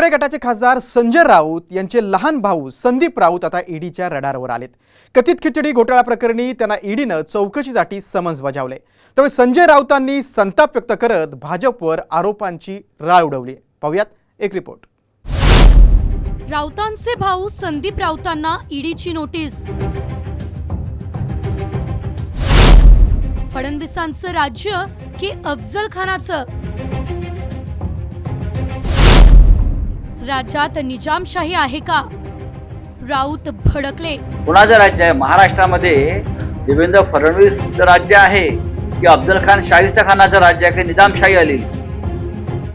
ठाकरे गटाचे खासदार संजय राऊत यांचे लहान भाऊ संदीप राऊत आता ईडीच्या रडारवर आलेत. कथित खिचडी घोटाळा प्रकरणी त्यांना ईडीनं चौकशीसाठी समन्स बजावले. त्यामुळे संजय राऊतांनी संताप व्यक्त करत भाजपवर आरोपांची राळ उडवली. पाहूयात एक रिपोर्ट. राऊतांचे भाऊ संदीप राऊतांना ईडीची नोटीस. फडणवीसांचं राज्य की अफजल खानाचं राज्यात निजामशाही आहे का? राऊत भडकले. कुणाचं राज्य आहे? महाराष्ट्रामध्ये देवेंद्र फडणवीस राज्य आहे की अफजल खान शाहिस्ता खानाचं राज्य आहे की निजामशाही आली?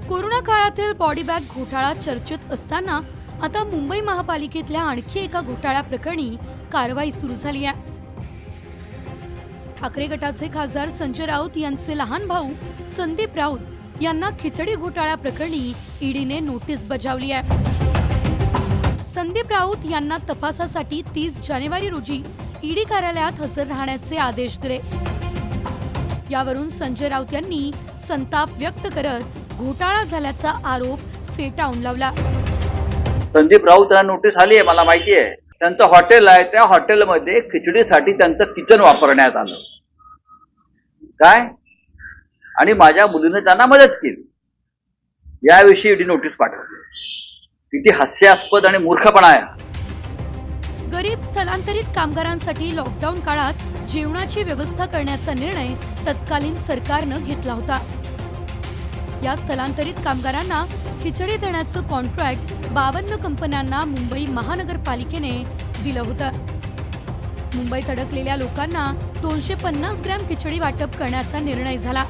कोरोना काळातील बॉडी बॅग घोटाळा चर्चेत असताना आता मुंबई महापालिकेतल्या आणखी एका घोटाळा प्रकरणी कारवाई सुरू झाली आहे. ठाकरे गटाचे खासदार संजय राऊत यांचे लहान भाऊ संदीप राऊत यांना खिचडी घोटाळा प्रकरणी ईडीने नोटीस बजावली आहे. संदीप राऊत यांना तपासासाठी तीस जानेवारी रोजी ईडी कार्यालयात हजर राहण्याचे आदेश दिले. यावरून संजय राऊत यांनी संताप व्यक्त करत घोटाळा झाल्याचा आरोप फेटाळून लावला. संदीप राऊत यांना नोटीस आली आहे मला माहिती आहे. त्यांचं हॉटेल आहे त्या हॉटेलमध्ये खिचडीसाठी त्यांचं किचन वापरण्यात आलं. काय? आणि माझ्या मुलीनं त्यांना मदत केली. याविषयी ईडी नोटीस पाठवली. किती हास्यास्पद आणि मूर्खपणा आहे. गरीब स्थलांतरित कामगारांसाठी लॉकडाऊन काळात जेवणाची व्यवस्था करण्याचा निर्णय तत्कालीन सरकारनं घेतला होता. या स्थलांतरित कामगारांना खिचडी देण्याचं कॉन्ट्रॅक्ट बावन्न कंपन्यांना मुंबई महानगरपालिकेने दिलं होतं. मुंबईत अडकलेल्या लोकांना दोनशे पन्नास ग्रॅम खिचडी वाटप करण्याचा निर्णय झाला.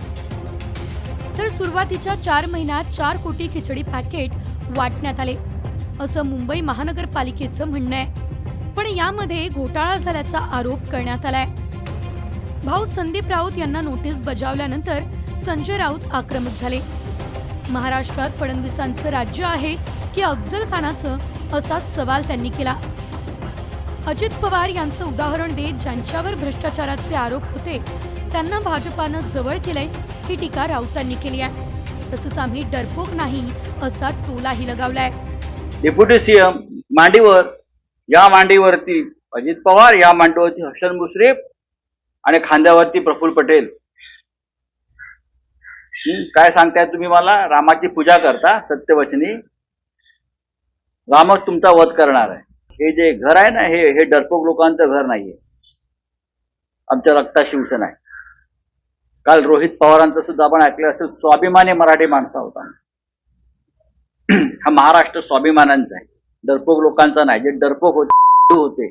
तर सुरुवातीच्या चार महिन्यात चार कोटी खिचडी पॅकेट वाटण्यात आले. असं मुंबई महानगरपालिकेचं म्हणणं आहे. पण यामध्ये घोटाळा झाल्याचा आरोप करण्यात आलाय. भाऊ संदीप राऊत यांना नोटीस बजावल्यानंतर संजय राऊत आक्रमक झाले. महाराष्ट्रात फडणवीसांचं राज्य आहे की अफजल खानाचं असा सवाल त्यांनी केला. अजित पवार यांचं उदाहरण देत ज्यांच्यावर भ्रष्टाचाराचे आरोप होते त्यांना भाजपानं जवळ केलंय ही टीका राऊतांनी केली आहे. तसंच आम्ही डरपोक नाही असा टोलाही लगावलाय. डेप्युटी सीएम मांडीवर या मांडीवरती अजित पवार या मांडीवरती हसन मुश्रीफ आणि खांद्यावरती प्रफुल्ल पटेल. काय सांगताय तुम्ही मला? रामाची पूजा करता सत्यवचनी. रामच तुमचा वध करणार आहे. हे जे घर आहे ना हे हे डरपोक लोकांचं घर नाहीये. आमच्या रक्ता शिवसेना आहे. काल रोहित पवारांचं सुद्धा आपण ऐकलं असेल स्वाभिमानी मराठी माणसा होता. हा महाराष्ट्र स्वाभिमानांचा आहे. डरपोक लोकांचा नाही. जे डरपोक होते होते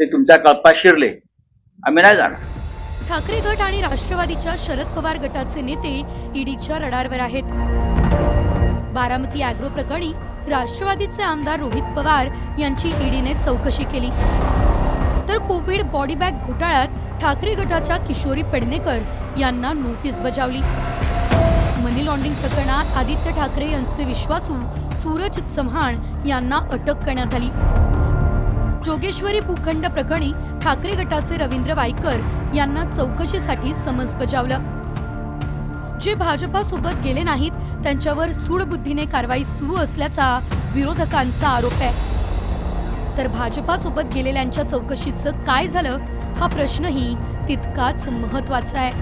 ते तुमच्या कळपात शिरले. आम्ही नाही जाणार. ठाकरे गट आणि राष्ट्रवादीच्या शरद पवार गटाचे नेते ईडीच्या रडारवर आहेत. बारामती अॅग्रो प्रकरणी राष्ट्रवादीचे आमदार रोहित पवार यांची ईडीने चौकशी केली. तर कोविड बॉडी बॅग घोटाळ्यात ठाकरे गटाच्या किशोरी पेडणेकर यांना नोटीस बजावली. मनी लॉन्ड्रिंग प्रकरणात आदित्य ठाकरे यांचे विश्वासू सूरज चव्हाण यांना अटक करण्यात आली. जोगेश्वरी भूखंड प्रकरणी ठाकरे गटाचे रवींद्र वाईकर यांना चौकशीसाठी समन्स बजावलं. जे भाजपासोबत गेले नाहीत त्यांच्यावर सूडबुद्धीने कारवाई सुरू असल्याचा विरोधकांचा आरोप आहे. तर भाजपासोबत गेलेल्यांच्या चौकशीचं काय झालं हा प्रश्नही तितकाच महत्त्वाचा आहे.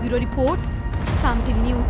Bureau report Saam TV news.